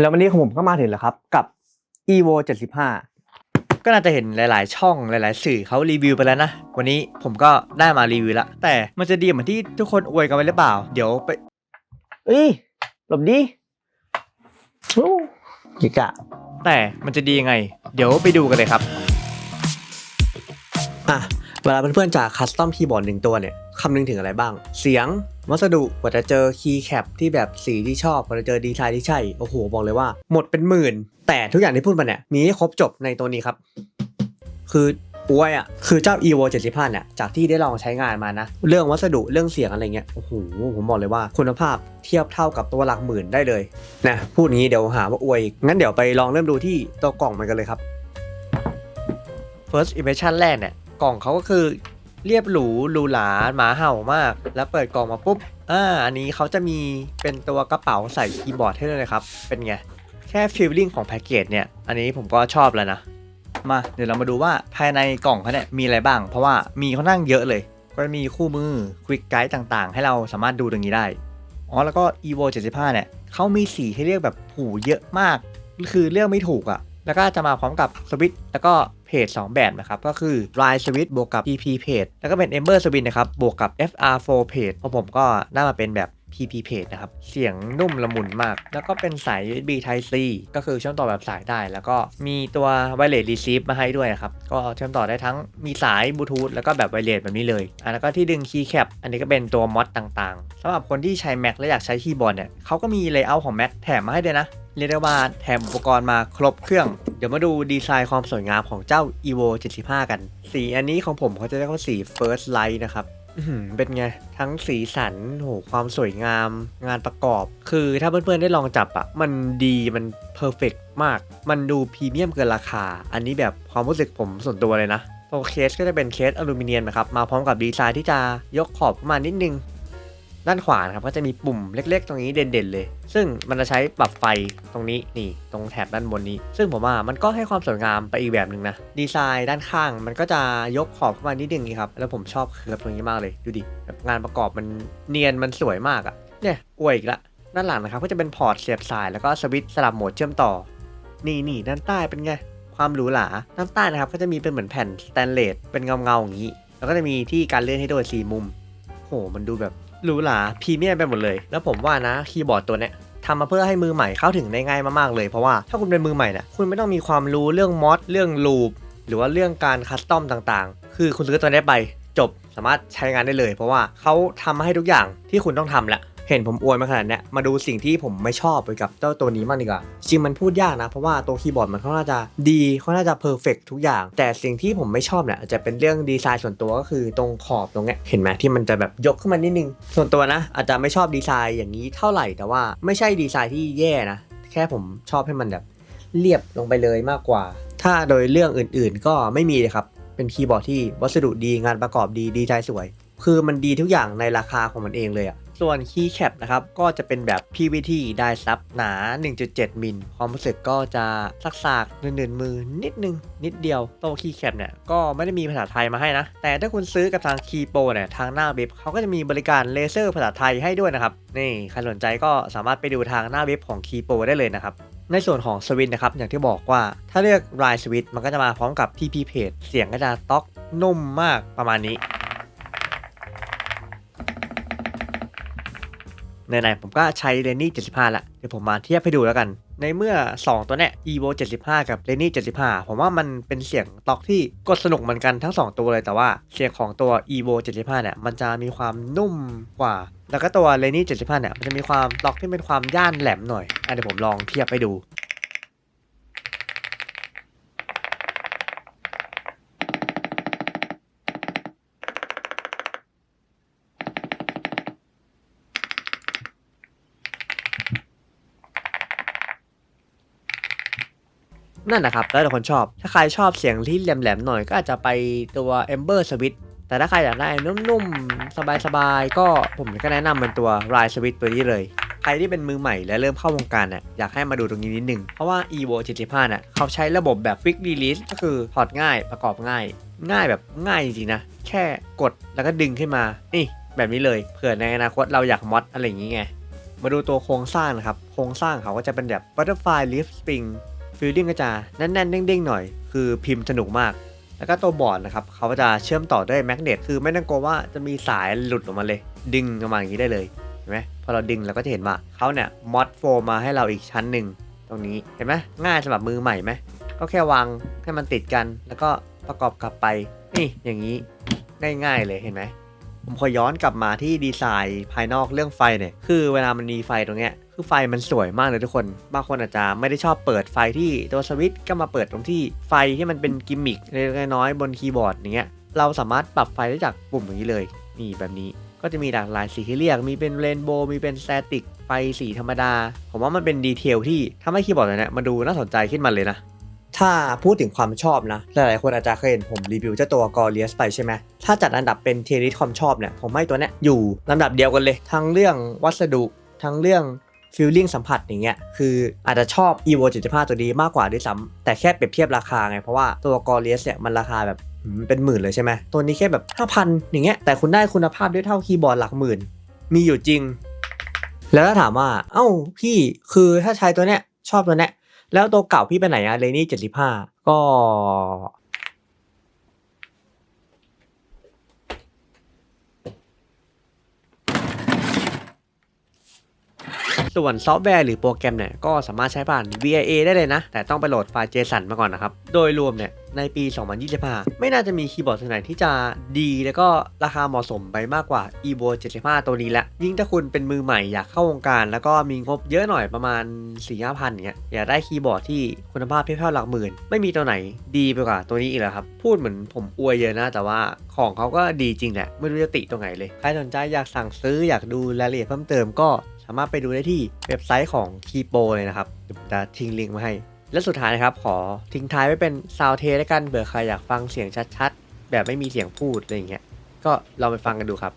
แล้ววันนี้ของผมก็มาถึงแล้วครับ กับ evo 75 ก็น่าจะเห็นหลาย ๆ ช่องหลาย ๆ สื่อเขารีวิวไปแล้วนะ วันนี้ผมก็ได้มารีวิวแล้วแต่มันจะดีเหมือนที่ทุกคนอวยกันไว้หรือเปล่า เดี๋ยวไป เอ้ยหลบดีโอ้กิกะ แต่มันจะดียังไง เดี๋ยวไปดูกันเลยครับ อะ เวลาเพื่อน ๆจะคัสตอมคีย์บอร์ดหนึ่งตัวเนี่ย คำนึงถึงอะไรบ้าง เสียง วัสดุกว่าจะเจอคีย์แคปที่แบบสีที่ชอบกว่าจะเจอดีไซน์ที่ใช่ โอ้โห บอกเลยว่า หมดเป็นหมื่น แต่ทุกอย่างที่พูดมาเนี่ย มีให้ครบจบในตัวนี้ครับ คือป่วยอะคือเจ้า evo 75เนี่ยจากที่ได้ลองใช้งานมานะ เรื่องวัสดุเรื่องเสียงอะไรเงี้ยโอ้โหผมบอกเลยว่าคุณภาพเทียบเท่ากับตัวหลักหมื่นได้เลยนะพูดงี้เดี๋ยวหาว่าอวยงั้นเดี๋ยวไปลองเริ่มดูที่ตัวกล่องมันกันเลยครับ first impression แรกเนี่ยกล่องเขาก็คือ เรียบหรูหรูหราหมาเห่ามาก แล้วเปิดกล่องมาปุ๊บอ่าอันนี้เขาจะมีเป็นตัวกระเป๋าใส่คีย์บอร์ดให้ด้วยนะครับ เป็นไง แค่ฟีลลิ่งของแพ็กเกจเนี่ย อันนี้ผมก็ชอบแล้วนะ มาเดี๋ยวเรามาดูว่าภายในกล่องเขาเนี่ยมีอะไรบ้าง เพราะว่ามีค่อนข้างเยอะเลย ก็จะมีคู่มือควิกไกด์ต่างๆ ให้เราสามารถดูตรงนี้ได้ อ๋อแล้วก็ evo 75เนี่ยเขามีสีให้เลือกแบบหูเยอะมาก คือเลือกไม่ถูกอะ่ะ แล้วก็จะมาพร้อมกับสวิตแล้วก็เพจ2 แบบนะครับ ก็คือ Rise Switch บวกกับ PP Page แล้วก็เป็น Ember Switch นะครับ บวกกับ FR4 Page เพราะผมก็ได้มาเป็นแบบ PP Page นะครับ เสียงนุ่มละมุนมาก แล้วก็เป็นสาย USB Type C ก็คือเชื่อมต่อแบบสายได้ แล้วก็มีตัว Wireless Receive มาให้ด้วยนะครับ ก็เชื่อมต่อได้ทั้งมีสายบลูทูธแล้วก็แบบ Wireless แบบนี้เลยอะแล้วก็ที่ดึง Keycap อันนี้ก็เป็นตัวมอดต่างๆสำหรับคนที่ใช้ Mac และอยากใช้คีย์บอร์ดเนี่ยเขาก็มี Layout ของ Mac แถมมาให้ด้วยนะ เรียกได้ว่าแถมอุปกรณ์มาครบเครื่อง เดี๋ยวมาดูดีไซน์ความสวยงามของเจ้า evo 75 กัน สีอันนี้ของผมเขาจะเรียกว่าสี first light นะครับเป็นไง ทั้งสีสันโหความสวยงาม งานประกอบ คือถ้าเพื่อนๆได้ลองจับอะมันดีมันเพอร์เฟกมาก มันดูพรีเมียมเกินราคา อันนี้แบบความรู้สึกผมส่วนตัวเลยนะตัวเคสก็จะเป็นเคสอลูมิเนียมนะครับ มาพร้อมกับดีไซน์ที่จะยกขอบขึ้นมานิดนึง ด้านขวานครับก็จะมีปุ่มเล็ก ๆ ตรงนี้เด่นๆเลย ซึ่งมันจะใช้ปรับไฟตรงนี้นี่ตรงแถบด้านบนนี้ ซึ่งผมว่ามันก็ให้ความสวยงามไปอีกแบบหนึ่งนะดีไซน์ด้านข้างมันก็จะยกขอบเข้ามานิดนึงนี่ครับแล้วผมชอบเคิร์ฟตรงนี้มากเลยดูดิแบบงานประกอบมันเนียนมันสวยมากอะ่ะเนี่ยอวยอีกละด้านหลังนะครับก็จะเป็นพอร์ตเสียบสายแล้วก็สวิตช์สลับโหมดเชื่อมต่อ นี่นี่ด้านใต้เป็นไงความหรูหราด้านใต้นะครับก็จะมีเป็นเหมือนแผ่นสแตนเลสเป็นเงาเงาๆอย่างนี้ แล้วก็จะมีที่การเลื่อนให้ด้วยสี่มุมโหมันดูแบบ หรูหราพรีเมียมไปหมดเลย แล้วผมว่านะคีย์บอร์ดตัวเนี้ยทำมาเพื่อให้มือใหม่เข้าถึงได้ง่ายมากๆเลย เพราะว่าถ้าคุณเป็นมือใหม่เนี่ยคุณไม่ต้องมีความรู้เรื่องมอดเรื่องลูปหรือว่าเรื่องการคัสตอมต่างๆ คือคุณซื้อตัวนี้ไปจบสามารถใช้งานได้เลย เพราะว่าเขาทำมาให้ทุกอย่างที่คุณต้องทำแหละ เห็นผมอวยมาขนาดเนี้ยมาดูสิ่งที่ผมไม่ชอบไปกับเจ้าตัวนี้มากดีกว่าจริงมันพูดยากนะ เพราะว่าตัวคีย์บอร์ดมันค่อนข้างจะดีค่อนข้างจะเพอร์เฟกทุกอย่าง แต่สิ่งที่ผมไม่ชอบเนี่ยอาจจะเป็นเรื่องดีไซน์ส่วนตัวก็คือตรงขอบตรงเนี้ยเห็นไหมที่มันจะแบบยกขึ้นมานิดนึง ส่วนตัวนะ อาจจะไม่ชอบดีไซน์อย่างนี้เท่าไหร่แต่ว่าไม่ใช่ดีไซน์ที่แย่นะ แค่ผมชอบให้มันแบบเรียบลงไปเลยมากกว่า ถ้าโดยเรื่องอื่นๆ ก็ไม่มีเลยครับเป็นคีย์บอร์ดที่วัสดุดีงานประกอบดีดีไซน์สวย คือมันดีทุกอย่างในราคาของมันเองเลยอะ ส่วนคีย์แคปนะครับ ก็จะเป็นแบบ PVT ได้ซับหนา 1.7 มิล ความรู้สึกก็จะสักๆเนื่นๆมือนิดนึง นิดเดียวตัวคีย์แคปเนี่ย ก็ไม่ได้มีภาษาไทยมาให้นะ แต่ถ้าคุณซื้อกับทางคีโปเนี่ย ทางหน้าเว็บเขาก็จะมีบริการเลเซอร์ภาษาไทยให้ด้วยนะครับ นี่ใครสนใจก็สามารถไปดูทางหน้าเว็บของคีโปได้เลยนะครับในส่วนของสวิตนะครับ อย่างที่บอกว่าถ้าเลือก Rise Switch มันก็จะมาพร้อมกับ TP Page เสียงก็จะต๊อกนุ่มมากประมาณนี้ ไหนๆผมก็ใช้เรนนี่75ละเดี๋ยวผมมาเทียบให้ดูแล้วกัน ในเมื่อ 2 ตัวเนี้ย evo 75 กับ r e n y 75 ผมว่ามันเป็นเสียงต็อกที่กดสนุกเหมือนกันทั้ง 2 ตัวเลยแต่ว่าเสียงของตัว evo 75 เนี่ยมันจะมีความนุ่มกว่า แล้วก็ตัว r e n y 75 เนี่ยมันจะมีความต็อกที่เป็นความย่านแหลมหน่อยอะเดี๋ยวผมลองเทียบให้ดู นั่นนะครับแล้วแต่คนชอบ ถ้าใครชอบเสียงที่แหลมๆหน่อยก็อาจจะไปตัว Ember Switch แต่ถ้าใครอยากได้นุ่มๆ สบายๆ ก็ผมก็แนะนำเป็นตัว Rise Switch ตัวนี้เลย ใครที่เป็นมือใหม่และเริ่มเข้าวงการเนี่ยอยากให้มาดูตรงนี้นิดนึง เพราะว่า evo 75เนี่ยเขาใช้ระบบแบบ Quick Release ก็คือถอดง่ายประกอบง่าย ง่ายแบบง่ายจริงๆนะ แค่กดแล้วก็ดึงขึ้นมา นี่แบบนี้เลยเผื่อในอนาคตเราอยากมอดอะไรอย่างงี้ไงมาดูตัวโครงสร้างนะครับ โครงสร้างเขาก็จะเป็นแบบ butterfly leaf spring ฟีลลิ่งก็จะแน่นๆเด้งๆหน่อย คือพิมพ์สนุกมาก แล้วก็ตัวบอร์ดนะครับเขาจะเชื่อมต่อด้วยแมกเนตคือไม่ต้องกลัวว่าจะมีสายหลุดออกมาเลย ดึงออกมาอย่างนี้ได้เลยเห็นไหมพอเราดึงเราก็จะเห็นว่าเขาเนี่ยมอดโฟมมาให้เราอีกชั้นหนึ่งตรงนี้เห็นไหมง่ายสำหรับมือใหม่ไหมก็แค่วางให้มันติดกัน แล้วก็ประกอบกลับไปนี่อย่างนี้ง่ายๆเลยเห็นไหม ผมขอย้อนกลับมาที่ดีไซน์ภายนอกเรื่องไฟเนี่ย คือเวลามันมีไฟตรงเนี้ย คือไฟมันสวยมากเลยทุกคน บางคนอาจจะไม่ได้ชอบเปิดไฟที่ตัวสวิตช์ก็มาเปิดตรงที่ไฟที่มันเป็นกิมมิคเล็กน้อยบนคีย์บอร์ดอย่างเงี้ย เราสามารถปรับไฟได้จากปุ่มอย่างนี้เลย นี่แบบนี้ ก็จะมีหลากหลายสีให้เรียกมีเป็นเรนโบว์ มีเป็นสแตติก ไฟสีธรรมดา ผมว่ามันเป็นดีเทลที่ทำให้คีย์บอร์ดตัวเนี้ยมันดูน่าสนใจขึ้นมาเลยนะ ถ้าพูดถึงความชอบนะ หลายๆ คนอาจจะเคยเห็นผมรีวิวเจ้าตัวกอเลียสไปใช่ไหม ถ้าจัดอันดับเป็นเทริสความชอบเนี่ย ผมให้ตัวเนี้ยอยู่ลำดับเดียวกันเลย ทั้งเรื่องวัสดุ ทั้งเรื่องฟีลลิ่งสัมผัสอย่างเงี้ย คืออาจจะชอบ evo 75 ตัวนี้มากกว่าด้วยซ้ำแต่แค่เปรียบเทียบราคาไง เพราะว่าตัวกอเลียสเนี่ยมันราคาแบบเป็นหมื่นเลยใช่ไหม ตัวนี้แค่แบบ 5,000 อย่างเงี้ย แต่คุณได้คุณภาพด้วยเท่าคีย์บอร์ดหลักหมื่น มีอยู่จริง แล้วถ้าถามว่า เอ้าพี่ คือถ้าใช้ตัวเนี้ยชอบตัวเนี้ย แล้วตัวเก่าพี่ไปไหนอะเรนี่เจ็ดสิบห้าก็ ส่วนซอฟต์แวร์หรือโปรแกรมเนี่ยก็สามารถใช้ผ่าน VIA ได้เลยนะ แต่ต้องไปโหลดไฟล์ JSON มาก่อนนะครับ โดยรวมเนี่ยในปี 2025 ไม่น่าจะมีคีย์บอร์ดตัวไหนที่จะดี แล้วก็ราคาเหมาะสมไปมากกว่า evo 75 ตัวนี้ละ ยิ่งถ้าคุณเป็นมือใหม่อยากเข้าวงการ แล้วก็มีงบเยอะหน่อยประมาณ 4-5พันเงี้ยอยากได้คีย์บอร์ดที่คุณภาพเทียบเท่าหลักหมื่น ไม่มีตัวไหนดีไปกว่าตัวนี้อีกแล้วครับ พูดเหมือนผมอวยเยอะนะ แต่ว่าของเขาก็ดีจริงแหละไม่รู้จะติตรงไหนเลย ใครสนใจอยากสั่งซื้ออยากดูรายละเอียดเพิ่มเติมก็ สามารถไปดูได้ที่เว็บไซต์ของ Keepo เลยนะครับเดี๋ยวผมจะทิ้งลิงก์มาให้ และสุดท้ายนะครับ ขอทิ้งท้ายไว้เป็นซาวเทแล้วกันเผื่อใครอยากฟังเสียงชัดๆ แบบไม่มีเสียงพูดอะไรอย่างเงี้ยก็ลองไปฟังกันดูครับ